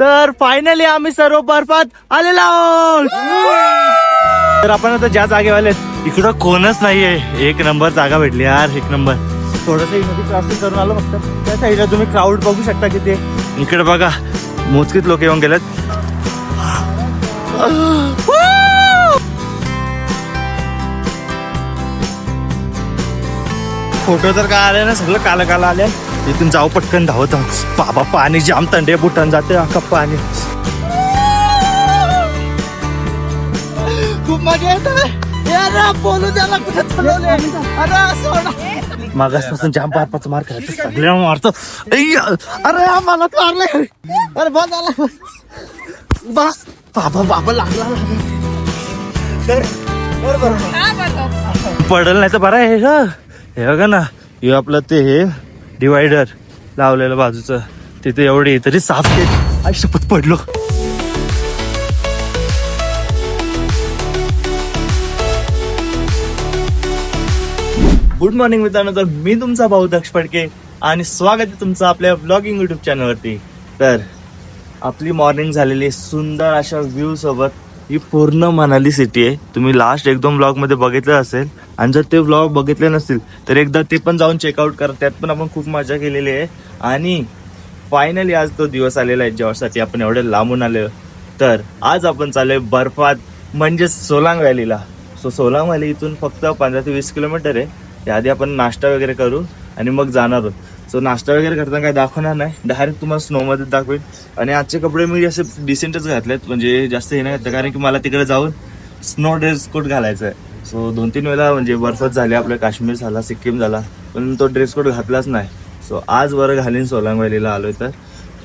तर फायनली आम्ही सर्व बर्फात आलेलो आहोत. तर आपण आता ज्या जागेवाले आहेत, इकडं कोणच नाहीये. एक नंबर जागा भेटली यार एक नंबर. थोडसमध्ये क्रॉसिंग करून आलो फक्त. त्या साईडला तुम्ही क्राऊड बघू शकता किती इकडे बघा मोजकीत लोक येऊन गेलेत. फोटो तर काय आले ना सगळं काल काल आले. इथून जाऊ पटकन धावत आहोत. बाबा पाणी जाम थंडे बुटान जाते अख्खा पाणी. खूप मजा येत. बोलू द्याला कुठे चालवले अरे सोडा मागासपासून जाम पारपाचं मार करायचं सगळ्या मारतो. अय्या, अरे मला तर मारले अरे बस आला बस बाबा बाबा लागला. पडल नाही तर बरं आहे ग हे बघा ना हे आपलं ते हे. डिवायडर लावलेलं बाजूचं. तिथे एवढी तरी साफ केली. आई शपथ पडलो. गुड मॉर्निंग मित्रांनो तर मी तुमचा भाऊ दक्ष फडके आणि स्वागत आहे तुमचं आपल्या ब्लॉगिंग युट्यूब चॅनलवरती तर आपली मॉर्निंग झालेली आहे सुंदर अशा व्ह्यू सोबत. ही पूर्ण मनाली सिटी आहे. तुम्ही लास्ट एक दोन ब्लॉगमध्ये बघितलं असेल. आणि जर ते ब्लॉग बघितले नसतील तर एकदा ते पण जाऊन चेकआउट करा. त्यात पण आपण खूप मजा केलेली आहे. आणि फायनली आज तो दिवस आलेला आहे जेव्हासाठी आपण एवढे लांबून आलो. तर आज आपण चाललोय बर्फात म्हणजे सोलांग व्हॅलीला सो सोलांग व्हॅली इथून फक्त पंधरा ते वीस किलोमीटर आहे. त्याआधी आपण नाश्ता वगैरे करू आणि मग जाणार आहोत. सो नाश्ता वगैरे करताना काही दाखवणार नाही. डायरेक्ट तुम्हाला स्नोमध्ये दाखवेल आणि आजचे कपडे मी असे डिसेंटच घातलेत. म्हणजे जास्त हे नाही घातलं. कारण की मला तिकडे जाऊन स्नो ड्रेस कोट घालायचा आहे सो दोन तीन वेळा म्हणजे बर्फच झाले. आपलं काश्मीर झाला सिक्कीम झाला. पण तो ड्रेस कोट घातलाच नाही. सो आज बरं घालीन सोलांग व्हॅलीला आलोय तर.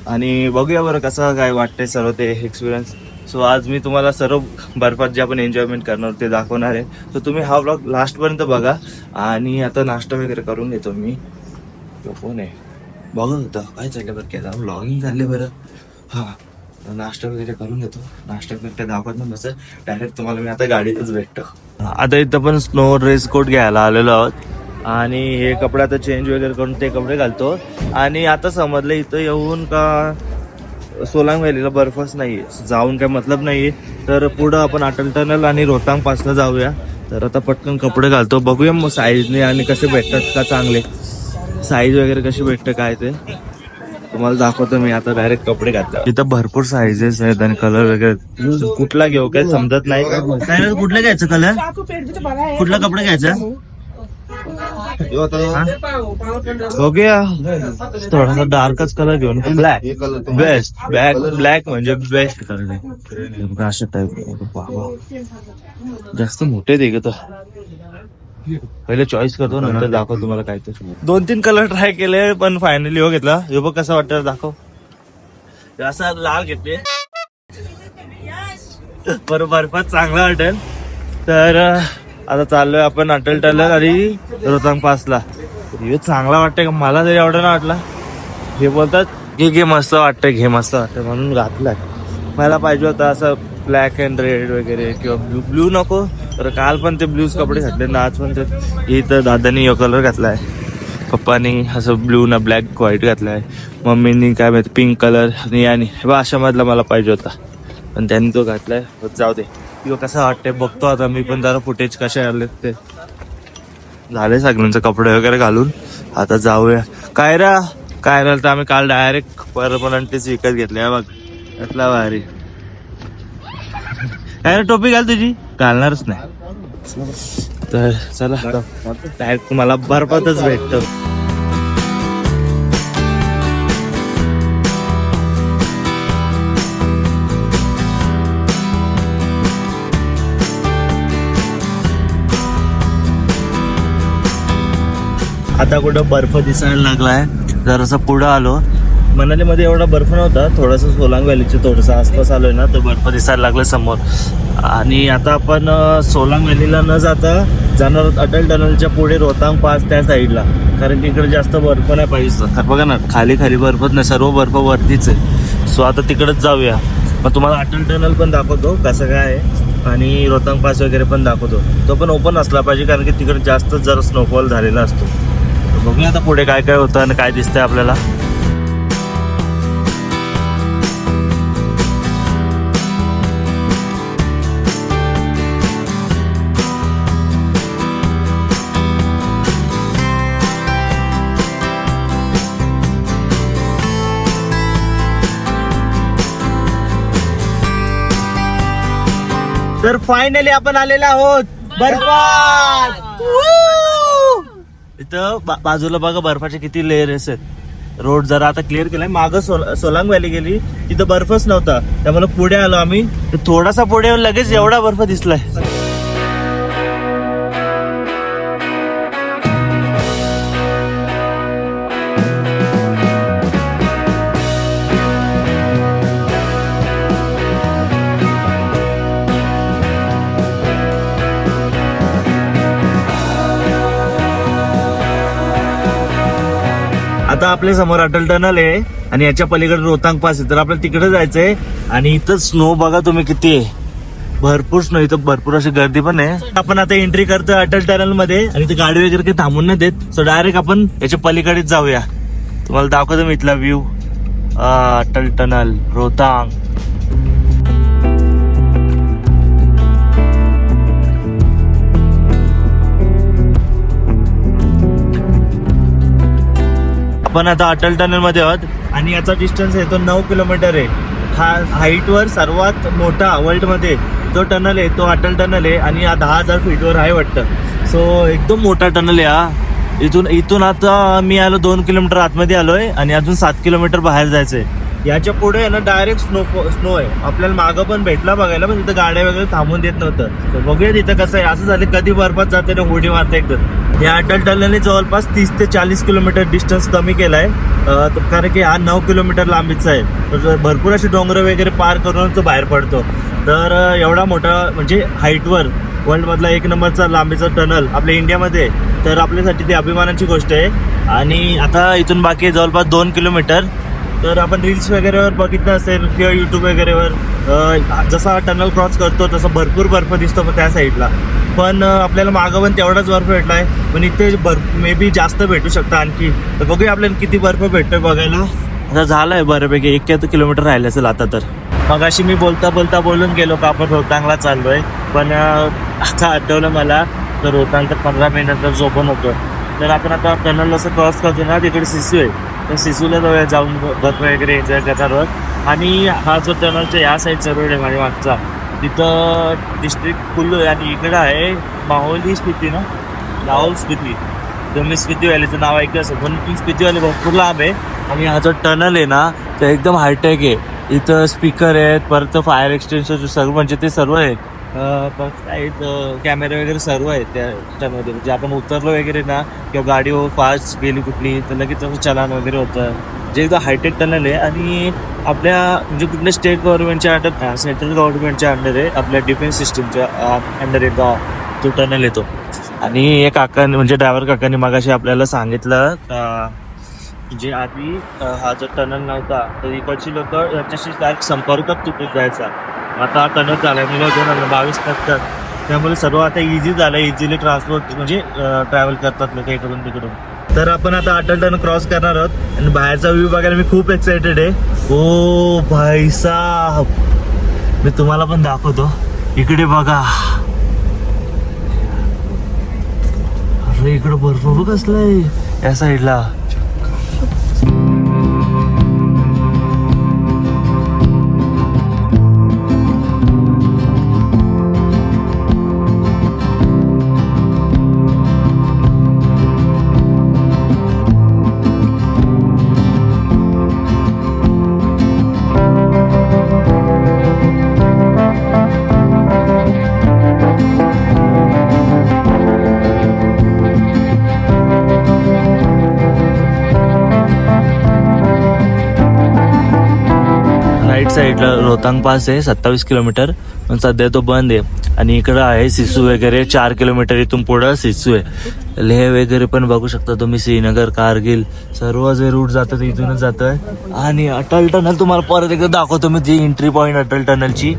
आणि बघूया बरं कसं काय वाटतंय सर्व ते एक्सपिरियन्स सो आज मी तुम्हाला सर्व बर्फात जे आपण एन्जॉयमेंट करणार ते दाखवणार आहे. तर तुम्ही हा ब्लॉग लास्टपर्यंत बघा. आणि आता नाश्ता वगैरे करून घेतो मी. तो फोन आहे बघत होता काय चाललं बरं काय ब्लॉगिंग झाले बरं. हां नाश्ता वगैरे करून घेतो. नाश्ता करता दाखवत ना बस डायरेक्ट तुम्हाला मी आता गाडीतच भेटतो. आता इथं पण स्नो ड्रेस कोट घ्यायला आलेलो आहोत. आणि हे कपडे आता चेंज वगैरे करून ते कपडे घालतो. आणि आता समजलं इथं येऊन का सोलांग व्हॅलीला बर्फच नाहीये. जाऊन काय मतलब नाहीये. तर पुढं आपण अटल टनल आणि रोहतांग पासला जाऊया. तर आता पटकन कपडे घालतो. बघूया मग साईजने आणि कसे भेटतात का चांगले. साईज वगैरे कशी भेटतं काय ते? तुम्हाला दाखवतो मी आता डायरेक्ट कपडे घातले इथं भरपूर साईजेस आहेत आणि कलर वगैरे. कुठला घेऊ काय? समजत नाही काय कुठला घ्यायचं कलर कुठला कपडे घ्यायचा? हा? बघूया. थोडासा डार्कच कलर घेऊन. ब्लॅक बेस्ट ब्लॅक ब्लॅक म्हणजे बेस्ट कलर अशा टाईप बाबा जास्त मोठे दे ग पहिले चॉईस करतो नंतर दाखव तुम्हाला काय तर. दोन तीन कलर ट्राय केले पण फायनली हो घेतला. हे बघ कसं वाटतं दाखव. असा लाल घेतले. बरोबर पण चांगला वाटेल. तर आता चाललोय आपण अटल टनल आणि रोहतांग पासला. हे चांगला वाटतंय का? मला तरी आवडला ना वाटला. हे बोलतात घे घे मस्त वाटतंय घे मस्त वाटतंय म्हणून घातलाय. मला पाहिजे होता असं ब्लॅक अँड रेड वगैरे किंवा ब्लू ब्लू नको. तर काल पण ते ब्लूज कपडे घातले ना आज पण ते इथं दादानी यो कलर घातलाय. पप्पानी असं ब्लू ना ब्लॅक व्हाईट घातलाय. मम्मीनी काय माहिती पिंक कलर आणि यानी. हे अशामधला अशा मधला मला पाहिजे होता. पण त्यांनी तो घातलाय. आहे जाऊ दे. किंवा कसं वाटतंय बघतो आता. मी पण जरा फुटेज कसे आले ते. झाले सगळ्यांचे कपडे वगैरे घालून. आता जाऊया. काय रा? काय राहिलं तर आम्ही काल डायरेक्ट परमनंटच विकत घेतले. बघ त्यातला भारी. काय रे टोपी घाल तुझी? घालणारच नाही. तर चला. डायरेक्ट तुम्हाला बर्फातच भेटतो. आता कुठं बर्फ दिसायला लागलाय. जरासा पुढं आलो. मनालीमध्ये एवढा बर्फ नव्हता थोडासा सोलांग व्हॅलीच्या थोडंसं आसपास आलोय ना तर बर्फ दिसायला लागलं समोर. आणि आता आपण सोलांग व्हॅलीला न जाता जाणार आहोत अटल टनलच्या पुढे रोहतांग पास त्या साईडला. कारण की इकडे जास्त बर्फ नाही पाहिजे. तर बघा ना खाली खाली बर्फच नाही सर्व बर्फ वरतीच आहे. सो आता तिकडेच जाऊया. मग तुम्हाला अटल टनल पण दाखवतो कसं काय आहे. आणि रोहतांग पास वगैरे पण दाखवतो. तो पण ओपन असला पाहिजे कारण की तिकडे जास्त जरा स्नोफॉल झालेला असतो. बघूया आता पुढे काय काय होतं आणि काय दिसतंय आपल्याला. तर फायनली आपण आलेलो आहोत. बर्फात. इथं बा- बाजूला बघा बर्फाचे किती लेअर्स आहेत. रोड जरा आता क्लिअर केलाय. मागं सोल- सोलांग व्हॅली गेली. तिथं बर्फच नव्हता. त्यामुळे पुढे आलो आम्ही. तर थोडासा पुढे येऊन लगेच एवढा बर्फ दिसलाय. आपल्यासमोर अटल टनल आहे आणि याच्या पलीकडे रोहतांग पास आहे. तर आपल्याला तिकडे जायचंय. आणि इथं स्नो बघा तुम्ही किती आहे. भरपूर स्नो इथं भरपूर अशी गर्दी पण आहे. आपण आता एंट्री करतोय अटल टनलमध्ये. आणि ते गाडी वगैरे काही थांबून नाही देत. सो डायरेक्ट आपण याच्या पलीकडेच जाऊया. तुम्हाला दाखवतो मी इथला व्ह्यू अटल टनल रोहतांग. आपण आता अटल टनलमध्ये आहोत. आणि याचा डिस्टन्स आहे तो नऊ किलोमीटर आहे. हा हाईटवर सर्वात मोठा वर्ल्डमध्ये जो टनल आहे तो अटल टनल आहे आणि हा दहा हजार फीटवर आहे वाटतं. सो एकदम मोठा टनल आहे हा. इथून इथून आता मी आलो दोन किलोमीटर आतमध्ये आलोय आणि अजून सात किलोमीटर बाहेर जायचंय. याच्यापुढे आहे ना डायरेक्ट स्नो स्नो आहे. आपल्याला मागं पण भेटला बघायला पण तिथं गाड्या वगैरे थांबून देत नव्हतं. बघूया तिथं कसं आहे. असं झालं कधी बर्फात जाते ना होडी मारता एकदम या अटल टनलने जवळपास तीस ते चाळीस किलोमीटर डिस्टन्स कमी केलाय. आहे कारण की हा नऊ किलोमीटर लांबीचा आहे. तर भरपूर असे डोंगर वगैरे पार करून तो बाहेर पडतो. तर एवढा मोठा म्हणजे हाईटवर वर्ल्डमधला एक नंबरचा लांबीचा टनल आपल्या इंडियामध्ये आहे. तर आपल्यासाठी ती अभिमानाची गोष्ट आहे. आणि आता इथून बाकी आहे जवळपास दोन किलोमीटर. तर आपण रील्स वगैरेवर बघितलं असेल किंवा युट्यूब वगैरेवर जसा टनल क्रॉस करतो तसा भरपूर बर्फ दिसतो त्या साईडला पण आपल्याला मागं पण तेवढाच बर्फ भेटलाय. पण इथे बर्फ मे बी जास्त भेटू शकतं आणखी. तर बघूया आपल्याला किती बर्फ भेटतोय बघायला. आता झालंय बऱ्यापैकी एक किलोमीटर राहिलं असेल आता तर. मग अशी मी बोलता बोलता बोलून गेलो का आपण रोहतांगला चाललोय. पण अं, आता आठवलं मला तर रोहतांग तर पंधरा मिनिटात झोपून होतो तर आपण आता टनल असं क्रॉस करतो ना तिकडे सिसू आहे तर सिसूला जाऊया जाऊन बर्फ वगैरे एन्जॉय करणार आणि हा जो टनलच्या या साईडचा रोड आहे माझ्या मागचा तिथं डिस्ट्रिक्ट कुल्लू आहे आणि इकडं आहे माहोली स्पिती ना? लाहोल स्पिती. तुम्ही स्पिती नाव ऐकलं असेल पण ती स्पिती भरपूर लांब आहे. आणि हा जो टनल आहे ना तो एकदम हायटेक आहे. इथं स्पीकर आहेत परत फायर एक्सटेन्शन सर्व म्हणजे ते सर्व आहेत. अं, परत कॅमेरे वगैरे सर्व आहेत त्या त्यामध्ये. म्हणजे आपण उतरलो वगैरे ना किंवा गाडी फास्ट गेली कुठली तर लगेच त्याचं चलान वगैरे होतं. जे एकदम हायटेक टनल आहे आणि आपल्या म्हणजे कुठल्या स्टेट गव्हर्नमेंटच्या अंडर सेंट्रल गव्हर्नमेंटच्या अंडर आहे आपल्या डिफेन्स सिस्टीमच्या अंडर येतो तो टनल येतो आणि एक काकाने म्हणजे ड्रायव्हर काकाने मागाशी आपल्याला सांगितलं जे आधी हा जो टनल नव्हता तर इकडची लोक याच्याशी डायरेक्ट संपर्कात तुटत जायचा. आता हा टनल झाल्यामुळे दोन हजार बावीस टक्कर त्यामुळे सर्व आता इझी झालं इझिली ट्रान्सपोर्ट म्हणजे ट्रॅव्हल करतात लोक इकडून तिकडून. तर आपण आता अटल टन क्रॉस करणार आहोत. आणि बाहेरचा व्ह्यू बघायला मी खूप एक्सायटेड आहे. ओ भाई साहब. मी तुम्हाला पण दाखवतो. इकडे बघा. अरे इकडं बर्फ बघ असलाय या साईडला राईट साईडला रोहतांग पास आहे सत्तावीस किलोमीटर. पण सध्या तो बंद आहे. आणि इकडं आहे सिसू वगैरे चार किलोमीटर इथून पुढं सिसू आहे. लेह वगैरे पण बघू शकता तुम्ही श्रीनगर कारगिल सर्व जे रूट जातं ते इथूनच जातोय आणि अटल टनल तुम्हाला परत एकदा दाखवतो मी ती एंट्री पॉईंट अटल टनलची.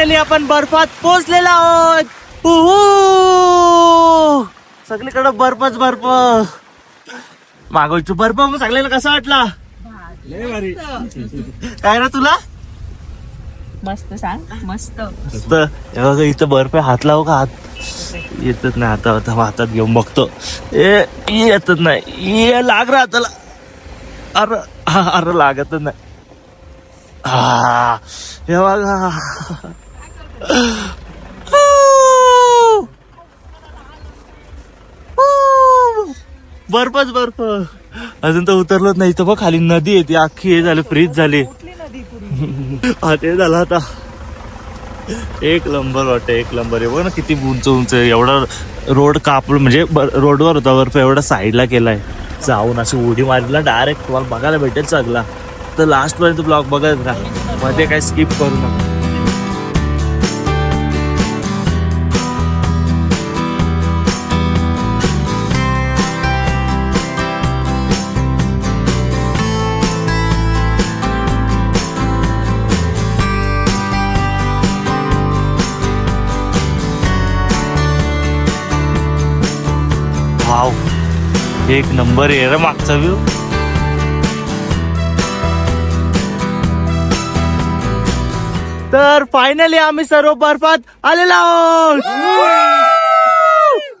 फायनली आपण बर्फात पोहोचलेलो आहोत! सगळीकडे बर्फच बर्फ मागवची बर्फ मग सगळ्याला कसा वाटला? काय ना तुला? मस्त सांग मस्त. हे बघा इथं बर्फ आहे. हात लावू का? हात? येतच नाही हाता हातात हातात घेऊन बघतो. ए येतच नाही. ये लाग राहा त्याला अरे हा, अरे लागतच नाही. हा. हे बघा. बर्फच बर्फ. अजून तर उतरलोच नाही. तर बघ खाली नदी आहे ती. अख्खी हे झाली फ्रीज झाली. हा ते झालं आता. एक नंबर वाटतं एक नंबर आहे बघ ना किती उंच उंच आहे. एवढा रोड कापड म्हणजे ब- रोडवर होता बर्फ. एवढा साईडला केलाय. जाऊन अशी उडी मारला. डायरेक्ट तुम्हाला बघायला भेटेल सगळा. तर लास्ट पर्यंत ब्लॉग बघत राहा. मध्ये काही स्किप करू नका. एक नंबर आहे रे मागचा व्ह्यू तर फायनली आम्ही सर्व बर्फात आलेलो आहोत.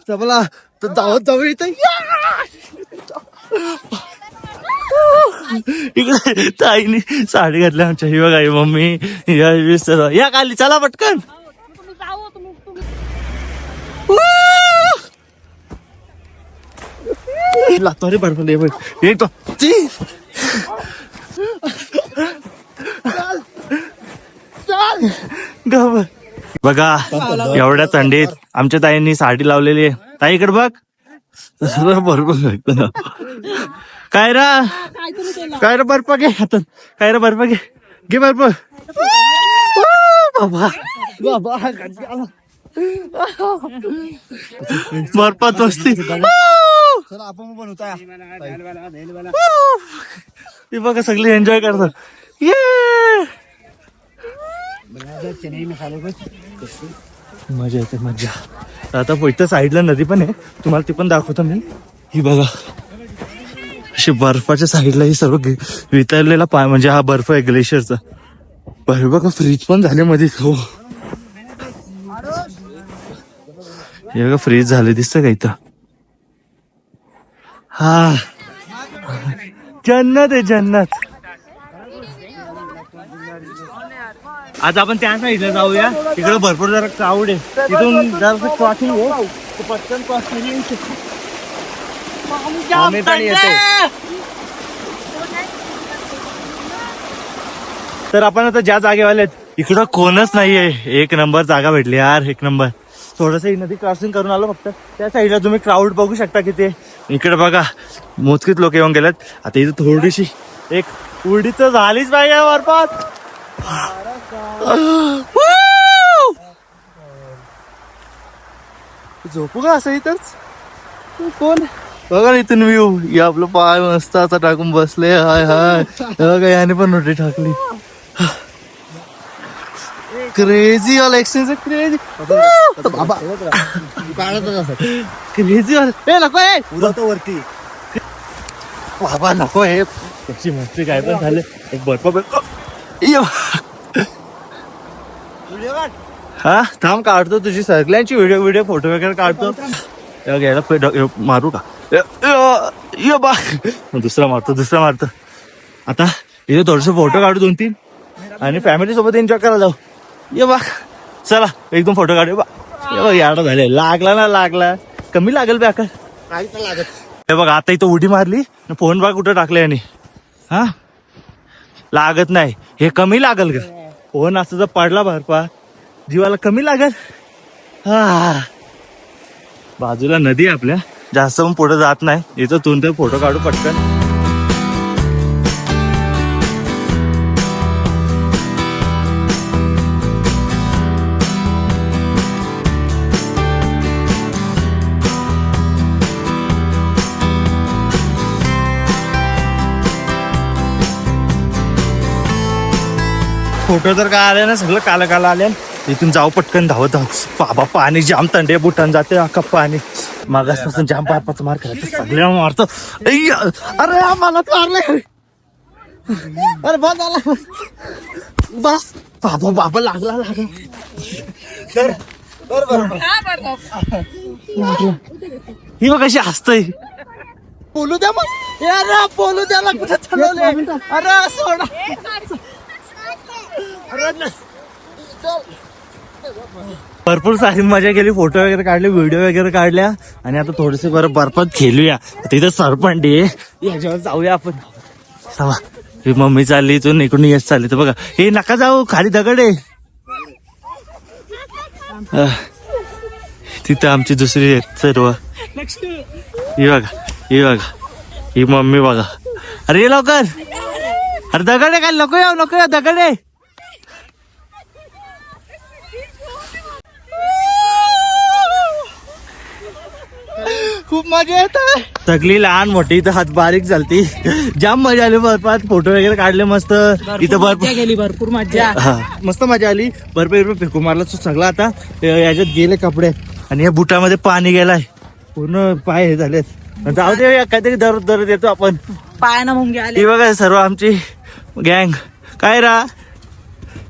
चला तर धावत जाऊ इथे. इकडे ताईने साडी घातली आमच्या ही बघा मम्मी या या खाली चला पटकन. लागतो रे बर्फाला बघ एक तो. बघा एवढ्या थंडीत आमच्या ताईंनी साडी लावलेली आहे. ताई इकडे बघ. बरोबर. काय रा? काय रे बर्फ घे हातात. काय रे बर्फ घे. घे बर्फ. बाबा. बाबा बर्फात आपण बनवता ती बघा सगळे एन्जॉय करतात. ये! मजा येते मजा. आता इथं साईडला नदी पण आहे. तुम्हाला ती पण दाखवतो मी. ही बघा. अशी बर्फाच्या साईडला ही सर्व वितळलेला पाय म्हणजे हा बर्फ आहे ग्लेशियरचा बरं बघा फ्रीज पण झाले मध्ये. हो. हे बघा फ्रीज झाले दिसतं का इथं? हा. जन्नत आहे जन्नत. आज आपण त्या साईडला जाऊया. तिकडे भरपूर जरा क्राऊड आहे. तिथून जरा क्रॉसिंग आहे. पटकन क्रॉस येऊ शकतो. आम्ही पण येतो. तर आपण आता ज्या जागेवाले आहेत इकडं कोणच नाहीये. एक नंबर जागा भेटली यार एक नंबर. थोडस नदी क्रॉसिंग करून आलो फक्त. त्या साईडला तुम्ही क्राऊड बघू शकता किती इकडे बघा मोजकीत लोक येऊन गेलेत. आता इथं थोडीशी एक उडी तर झालीच पाहिजे बर्फात झोपू का असं इथंच? कोण? बघा इथून व्ह्यू या आपलं पाय मस्त असा टाकून बसले. हाय हाय. बघा याने पण नोटी टाकली. क्रेझी ऑल एक्सचेंज क्रेझी बाबा क्रेझी ऑल ए नको ए उडवतो वरती बाबा नको हे कशी मस्ती काय पण झाले एक बर्फ. हा थांब काढतो तुझी सगळ्यांची व्हिडिओ व्हिडिओ फोटो वगैरे काढतो हे हे मारू का ये बा दुसरा मारतो दुसरा मारतो आता इथे थोडेसे फोटो काढू दोन तीन आणि फॅमिली सोबत एन्जॉय करायला जाऊ ये बा चला एकदम फोटो काढू बा. हे बघ याडा झाले लागला ना लागला. कमी लागेल काही तर लागत. हे बघ आता इथं उडी मारली फोन बघ कुठं टाकले यांनी. हा? लागत नाही. हे कमी लागल का फोन असं जर पडला भरपा जीवाला कमी लागल. हा. बाजूला नदी आहे आपल्या. जास्त पण पुढे जात नाही. इथं तून ते फोटो काढू पटकन. फोटो तर काय आले ना सगळं काला काला आले इथून जाऊ पटकन धावत धाव बाबा पाणी जाम थंडे बुटान जाते अख्खा पाणी. मागासपासून जाम बापाचं मार करायचं सगळ्या मारतो. अरे मला मारले अरे बस आला बस. बाबा बाबा लागला लागला. ही बघ कशी हसतय. बोलू द्या मग. अरे बोलू द्याला कुठे चालवले अरे सोडा. भरपूर सारी मजा केली फोटो वगैरे काढले व्हिडिओ वगैरे काढल्या. आणि आता थोडेसे बरं बर्फात खेळूया तिथे सरपंच याच्यावर जाऊया आपण. चला ही मम्मी चालली इथून इकडून येत चालली. तर बघा. हे नका जाऊ खाली दगड आहे. तिथं आमची दुसरी आहेत सर्व. ही बघा ही बघा. ही मम्मी बघा. अरे ये लवकर. अरे दगड आहे काय नको येऊ नको येऊ दगड आहे. खूप मजा येत आहे. सगळी लहान मोठी इथं हात बारीक झालती. जाम मजा आली बर्फात फोटो वगैरे काढले मस्त. इथं बर्फ गेली भरपूर मजा. हा. मस्त मजा आली. बर्फ बिर्फ फेकू मारला तो सगळा आता. याच्यात गेले कपडे. आणि या बुटामध्ये पाणी गेलाय. पूर्ण पाय हे झालेत. जाऊ दे काहीतरी दररोज दररोज येतो आपण. पायानं मुंगे आले ही बघा सर्व आमची गँग काय रा?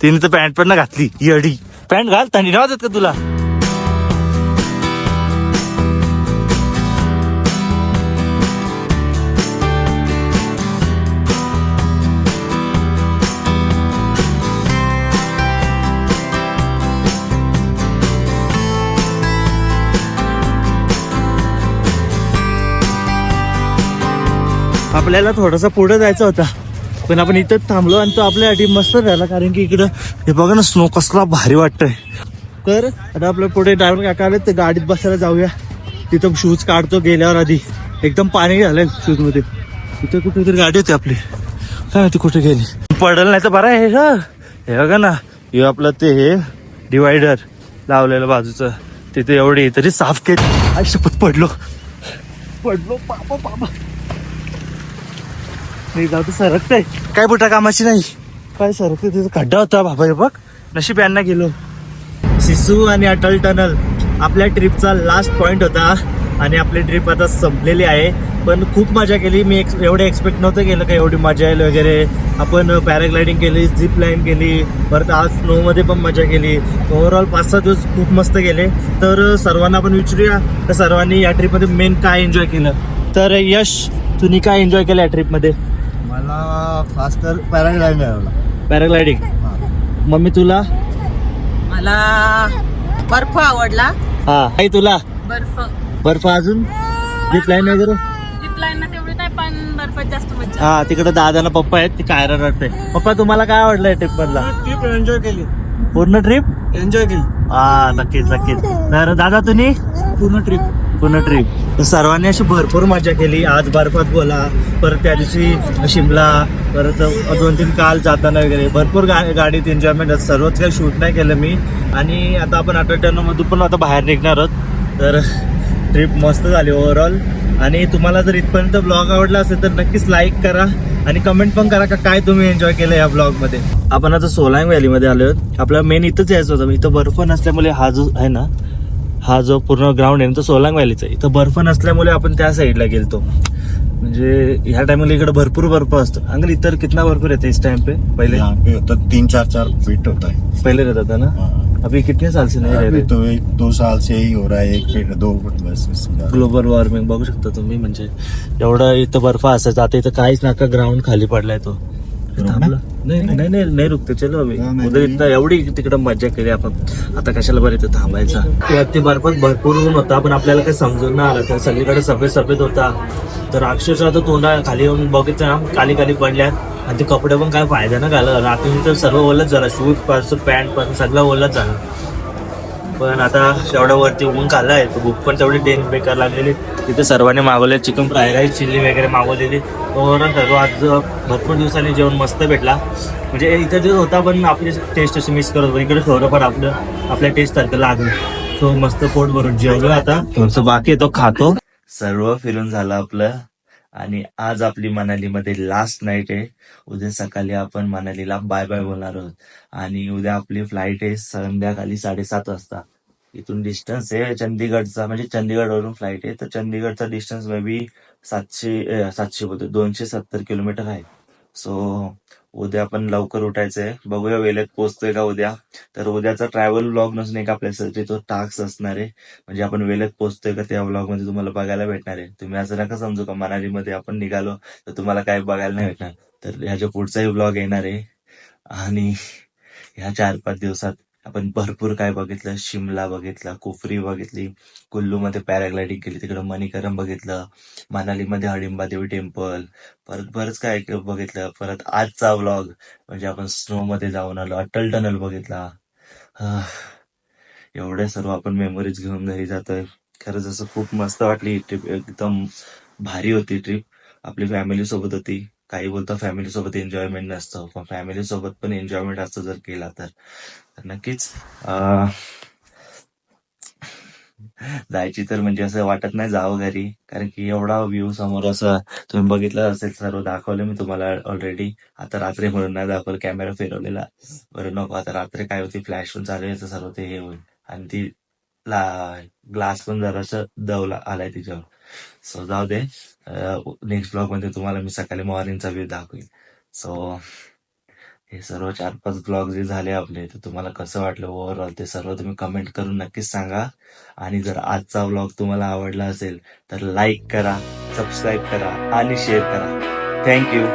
तिने तर पॅन्ट पण ना घातली येडी. पॅन्ट घाल थंडी वाजत का तुला? आपल्याला थोडासा पुढे जायचा होता. पण आपण इथंच थांबलो आणि तो आपल्यासाठी मस्त राहिला कारण की इकडं हे बघा ना स्नो कसला भारी वाटतंय. तर आता आपल्या पुढे ड्रायव्हर काका आले ते गाडीत बसायला जाऊया. तिथं शूज काढतो गेल्यावर आधी. एकदम पाणी घालेल शूजमध्ये. इथं कुठेतरी गाडी होती आपली. काय होती कुठे गेली? पडल नाही तर बरं आहे हे. ग. हे बघा ना हे आपलं ते हे डिवायडर लावलेलं बाजूचं. तिथे एवढी तरी साफ केली. आई शपथ पडलो. पडलो पापा बाबा. नाही जाऊ सरकतंय. काय बुटा कामाची नाही? काय सरकते तिथं खड्डा होता बाबा हे बघ. नशीब यांना गेलो. सिसू आणि अटल टनल आपल्या ट्रिपचा लास्ट पॉइंट होता. आणि आपली ट्रिप आता संपलेली आहे. पण खूप मजा केली. मी ex- एवढं एक्सपेक्ट नव्हतं केलं का एवढी मजा येईल वगैरे. आपण पॅराग्लायडिंग केली झिप लाईन केली. परत आज स्नोमध्ये पण मजा केली. ओव्हरऑल पाच सहा दिवस खूप मस्त गेले. तर सर्वांना आपण विचारूया तर सर्वांनी या ट्रिपमध्ये मेन काय एन्जॉय केलं? तर यश तुम्ही काय एन्जॉय केलं या ट्रिपमध्ये मला फास्टर पॅराग्लाइड मिळाला पॅराग्लायडिंग मम्मी तुला? मला बर्फ आवडला. हा. आई तुला? बर्फ. बर्फ अजून? झिप लाईन वगैरे ना तेवढी नाही पण बर्फात जास्त मजा हा तिकडे दादाला पप्पा आहेत ती कायरा रडते. पप्पा तुम्हाला काय आवडलं ट्रिप मधला? ट्रिप एन्जॉय केली. पूर्ण ट्रिप एन्जॉय केली. हा नक्कीच नक्कीच. तर दादा तुम्ही? पूर्ण ट्रिप पूर्ण ट्रिप सर्वांनी अशी भरपूर मजा केली. आज बर्फात बोला परत त्या दिवशी शिमला परत दोन तीन काल जाताना वगैरे. भरपूर गा गाडीत एन्जॉयमेंट सर्वच काही शूट नाही केलं मी. आणि आता आपण अटल पण आता बाहेर निघणार आहोत. तर ट्रिप मस्त झाली ओव्हरऑल आणि तुम्हाला जर इथपर्यंत ब्लॉग आवडला असेल तर नक्कीच लाईक करा आणि कमेंट पण करा का काय तुम्ही एन्जॉय केलं या ब्लॉगमध्ये आपण आता सोलांग व्हॅलीमध्ये आलो आहोत. आपला मेन इथंच यायचं होतं. इथं बर्फ नसल्यामुळे हा जो आहे ना हा जो पूर्ण ग्राउंड आहे ना तो सोलांग व्हॅलीचा आहे. इथं बर्फ नसल्यामुळे आपण त्या साईडला गेलतो. म्हणजे ह्या टाइमला इकडे भरपूर बर्फ असतो. अंकल इतर कितना बर्फ रहता है इस टाइम पे? पहले? यहाँ पे होता तीन चार चार फीट होता है पहले रहता था ना? हाँ। अभी कितने साल से नहीं रह अभी रहे तो एक दो साल से ही हो रहा है एक फीट दो फीट बस इससे ज्यादा। ग्लोबल वॉर्मिंग बघू शकता तुम्ही म्हणजे एवढा इथं बर्फ असायचा. आता इथं काहीच नाका ग्राउंड खाली पडलाय तो. थांबला नाही नाही नाही नाही रुकते चलो हा, नाही. उद्या इथं एवढी तिकडे मजा केली आपण. आता कशाला बरं इथं थांबायचा? वरती बर्फात भरपूर ऊन होता. पण आपल्याला काही समजून नाही आलं. त्या सगळीकडे सफेद सफेद होता. तर अक्षरशः आता तोंडा खाली येऊन बघितलं ना खाली खाली पडल्या आणि ते कपडे पण काय फायदा ना घाला रात्री तर सर्व ओलच झाला. शूजपासून पॅन्टपासून सगळं ओलच झालं. पण आता एवढ्या वरती ऊन खाल्लं आहे भूक पण तेवढी डेन बेकार लागलेली. तिथे सर्वांनी मागवले चिकन फ्राय राईस चिल्ली वगैरे मागवलेली. ओव्हरऑल सर्व आज भरपूर दिवसांनी जेवण मस्त भेटला. म्हणजे इथे दिवस होता पण आपली टेस्ट अशी मिस करत होतो. इकडे थोडंफार आपलं आपल्या टेस्ट सारखं लागलं. सो मस्त पोट भरून जेवलो आता. थोडंसं बाकी तो खातो. सर्व फिरून झालं आपलं. आणि आज आपली मनालीमध्ये लास्ट नाईट आहे. उद्या सकाळी आपण मनालीला बाय बाय बोलणार आहोत. आणि उद्या आपली फ्लाईट आहे संध्याकाळी साडेसात वाजता. इथून डिस्टन्स आहे चंदीगडचा म्हणजे चंदीगडवरून फ्लाईट आहे. तर चंदीगडचा डिस्टन्स मे बी सातशे सातशे बोलतो दोनशे सत्तर किलोमीटर आहे. सो उद्या पण लवकर उठायचंय. बघूया वेळेत पोहोचतोय का उद्या. तर उद्याचा ट्रॅव्हल ब्लॉग नसून एक आपल्यासाठी तो टास्क असणार आहे. म्हणजे आपण वेळेत पोहोचतोय का त्या ब्लॉगमध्ये तुम्हाला बघायला भेटणार आहे. तुम्ही असं नका समजू का मनालीमध्ये आपण निघालो तर तुम्हाला काय बघायला नाही भेटणार. तर ह्याच्या पुढचाही ब्लॉग येणार आहे. आणि ह्या चार पाच दिवसात आपण भरपूर काय बघितलं शिमला बघितला कुफरी बघितली कुल्लूमध्ये पॅराग्लायडिंग केली तिकडं मणिकरम बघितलं मनालीमध्ये हडिंबा देवी टेम्पल परत बरंच काय बघितलं. परत आजचा व्लॉग म्हणजे आपण स्नो मध्ये जाऊन आलो अटल टनल बघितला. एवढे सर्व आपण मेमोरीज घेऊन घरी जातोय. खरंच असं खूप मस्त वाटली ट्रिप एकदम भारी होती ट्रिप आपली फॅमिली सोबत होती. काही बोलता फॅमिली सोबत एन्जॉयमेंट नसतं पण फॅमिली सोबत पण एन्जॉयमेंट असतं जर केला तर. नक्कीच जायची तर म्हणजे असं वाटत नाही जावं घरी कारण की एवढा व्ह्यू समोर असं तुम्ही बघितलं असेल सर्व दाखवलं मी तुम्हाला ऑलरेडी आता रात्री म्हणून नाही दाखवलं कॅमेरा फिरवलेला. बरं नको आता रात्री काय होती फ्लॅश पण चालू आहे सर्व ते हे होईल. आणि ती ग्लास पण जरासं दवला आलाय तिच्यावर. सो जाऊ दे. नेक्स्ट ब्लॉगमध्ये तुम्हाला मी सकाळी मॉर्निंगचा व्ह्यू दाखवेन. सो हे सर्व चार पाच ब्लॉग जे झाले आपले तर तुम्हाला कसं वाटलं ओव्हरऑल ते सर्व तुम्ही कमेंट करून नक्कीच सांगा. आणि जर आजचा ब्लॉग तुम्हाला आवडला असेल तर लाईक करा सबस्क्राईब करा आणि शेअर करा. थँक्यू